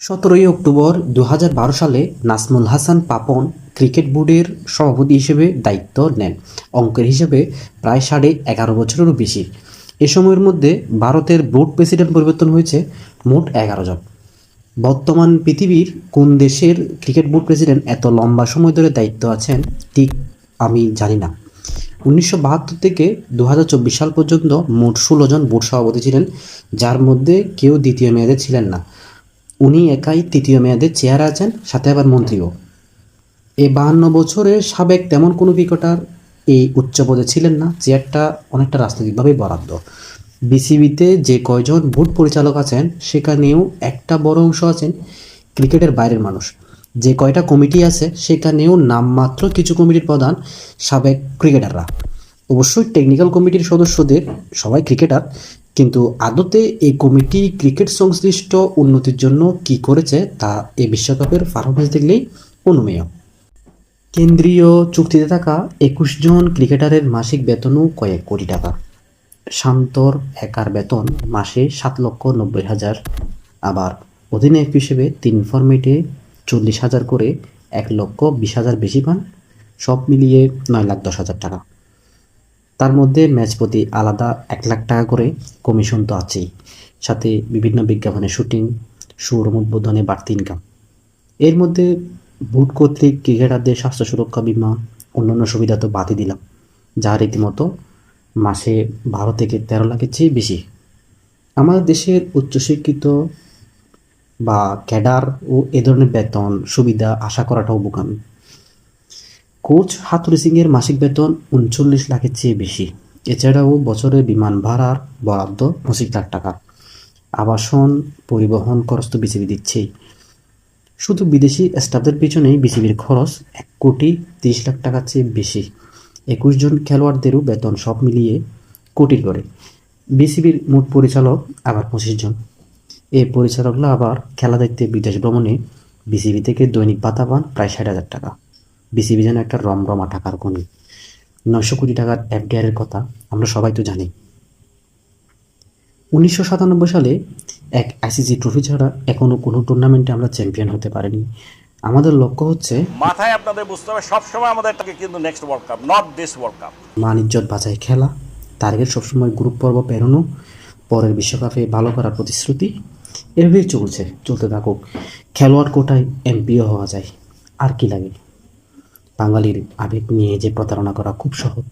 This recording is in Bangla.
সতেরোই অক্টোবর দু হাজার বারো সালে নাসমুল হাসান পাপন ক্রিকেট বোর্ডের সভাপতি হিসেবে দায়িত্ব নেন। অঙ্কের হিসেবে প্রায় সাড়ে এগারো বছরেরও বেশি। এ সময়ের মধ্যে ভারতের বোর্ড প্রেসিডেন্ট পরিবর্তন হয়েছে মোট এগারো জন। বর্তমান পৃথিবীর কোন দেশের ক্রিকেট বোর্ড প্রেসিডেন্ট এত লম্বা সময় ধরে দায়িত্ব আছেন ঠিক আমি জানি না। উনিশশো বাহাত্তর থেকে দু হাজার চব্বিশ সাল পর্যন্ত মোট ষোলো জন বোর্ড সভাপতি ছিলেন, যার মধ্যে কেউ দ্বিতীয় মেয়াদে ছিলেন না। উনি একাই তৃতীয় মেয়াদে চেয়ার আছেন, সাথে আবার মন্ত্রীও। এই বাহান্ন বছরে সাবেক তেমন কোনো ক্রিকেটার এই উচ্চ পদে ছিলেন না। চেয়ারটা অনেকটা রাজনৈতিকভাবেই বরাদ্দ। বিসিবিতে যে কয়জন বোর্ড পরিচালক আছেন, সেখানেও একটা বড় অংশ আছেন ক্রিকেটের বাইরের মানুষ। যে কয়টা কমিটি আছে, সেখানেও নামমাত্র কিছু কমিটির প্রধান সাবেক ক্রিকেটাররা। অবশ্যই টেকনিক্যাল কমিটির সদস্যদের, সবাই ক্রিকেটার কিন্তু আদতে এই কমিটি ক্রিকেট সংশ্লিষ্ট উন্নতির জন্য কি করেছে তা এই বিশ্বকাপের পারফরমেন্স দেখলেই অনুমেয়। কেন্দ্রীয় চুক্তিতে থাকা একুশ জন ক্রিকেটারের মাসিক বেতনও কয়েক কোটি টাকা। শান্তর একার বেতন মাসে সাত লক্ষ নব্বই হাজার। আবার অধিনায়ক হিসেবে তিন ফরম্যাটে চল্লিশ হাজার করে এক লক্ষ বিশ হাজার বেশি পান। সব মিলিয়ে নয় লাখ দশ হাজার টাকা। তার মধ্যে ম্যাচ প্রতি আলাদা এক লাখ টাকা করে কমিশন তো আছেই। সাথে বিভিন্ন বিজ্ঞাপনের শুটিং শোরুম উদ্বোধনে বাড়তি ইনকাম এর মধ্যে বুট কর্তৃক ক্রিকেটারদের স্বাস্থ্য সুরক্ষা বিমা, অন্যান্য সুবিধা তো বাদই দিলাম, যা রীতিমতো মাসে বারো থেকে তেরো লাখের চেয়ে বেশি। আমাদের দেশের উচ্চশিক্ষিত বা ক্যাডার ও এ ধরনের বেতন সুবিধা আশা করাটাও বোকামি। কোচ হাতুরি সিংয়ের মাসিক বেতন উনচল্লিশ লাখের চেয়ে বেশি। এছাড়াও বছরে বিমান ভাড়ার বরাদ্দ পঁচিশ লাখ টাকা। আবাসন পরিবহন খরচ তো বিসিবি দিচ্ছেই। শুধু বিদেশি স্টাফদের পিছনেই বিসিবির খরচ এক কোটি তিরিশ লাখ টাকার চেয়ে বেশি। একুশ জন খেলোয়াড়দেরও বেতন সব মিলিয়ে কোটির করে বিসিবির মোট পরিচালক আবার পঁচিশ জন। এই পরিচালকরা আবার খেলা দেখতে বিদেশ ভ্রমণে বিসিবি থেকে দৈনিক ভাতা পান প্রায় ষাট হাজার টাকা। বিসিবি যেন একটা রমরমা টাকার খনি নয়শো কোটি টাকার এফডিআর কথা আমরা সবাই তো জানি। উনিশশো সাতানব্বই সালে এক আইসিসি ট্রফি ছাড়া এখনও কোনো টুর্নামেন্টে আমরা চ্যাম্পিয়ন হতে পারিনি। আমাদের লক্ষ্য হচ্ছে মাথায় আপনাদের বুঝতে হবে সবসময় আমাদের কিন্তু next world cup not this world cup মান ইজ্জত বাঁচায় খেলা টার্গেট সবসময় গ্রুপ পর্ব পেরোনো পরের বিশ্বকাপে ভালো করার প্রতিশ্রুতি এভাবেই চলছে চলতে থাকুক। খেলোয়াড় কোটায় এমপিও হওয়া যায় আর কি লাগে? বাঙালির আবেগ নিয়ে যে প্রতারণা করা খুব সহজ।